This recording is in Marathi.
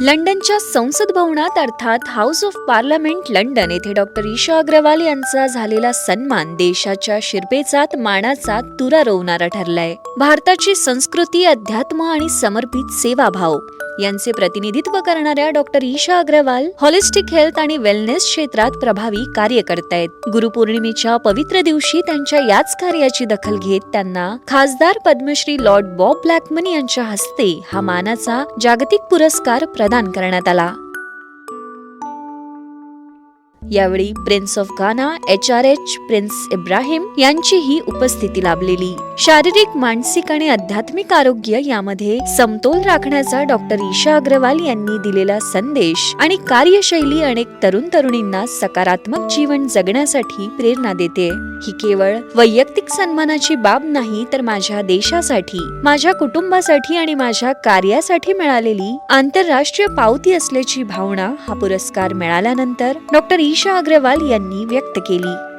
लंडनच्या संसद भवनात अर्थात हाऊस ऑफ पार्लमेंट लंडन येथे डॉक्टर ईशा अग्रवाल यांचा झालेला सन्मान देशाच्या शिरपेचात मानाचा तुरा रोवणारा ठरलाय. भारताची संस्कृती अध्यात्म आणि समर्पित सेवाभाव यांचे प्रतिनिधित्व करणाऱ्या doctor Esha Agarwal holistic health आणि वेलनेस क्षेत्रात प्रभावी कार्य करतायत. गुरुपौर्णिमेच्या पवित्र दिवशी त्यांच्या याच कार्याची दखल घेत त्यांना खासदार पद्मश्री लॉर्ड बॉब ब्लॅकमन यांच्या हस्ते हा मानाचा जागतिक पुरस्कार प्रदान करण्यात आला. यावेळी prince of Ghana H R H prince Ibrahim यांचीही उपस्थिती लाभलेली. शारीरिक मानसिक आणि आध्यात्मिक आरोग्य यामध्ये समतोल राखण्याचा डॉक्टर ईशा अग्रवाल यांनी दिलेला संदेश आणि कार्यशैली अनेक तरुण तरुणींना सकारात्मक जीवन जगण्यासाठी प्रेरणा देते. ही केवळ वैयक्तिक सन्मानाची बाब नाही तर माझ्या देशासाठी माझ्या कुटुंबासाठी आणि माझ्या कार्यासाठी मिळालेली आंतरराष्ट्रीय पावती असल्याची भावना हा पुरस्कार मिळाल्यानंतर डॉक्टर मनीषा अग्रवाल यांनी व्यक्त केली.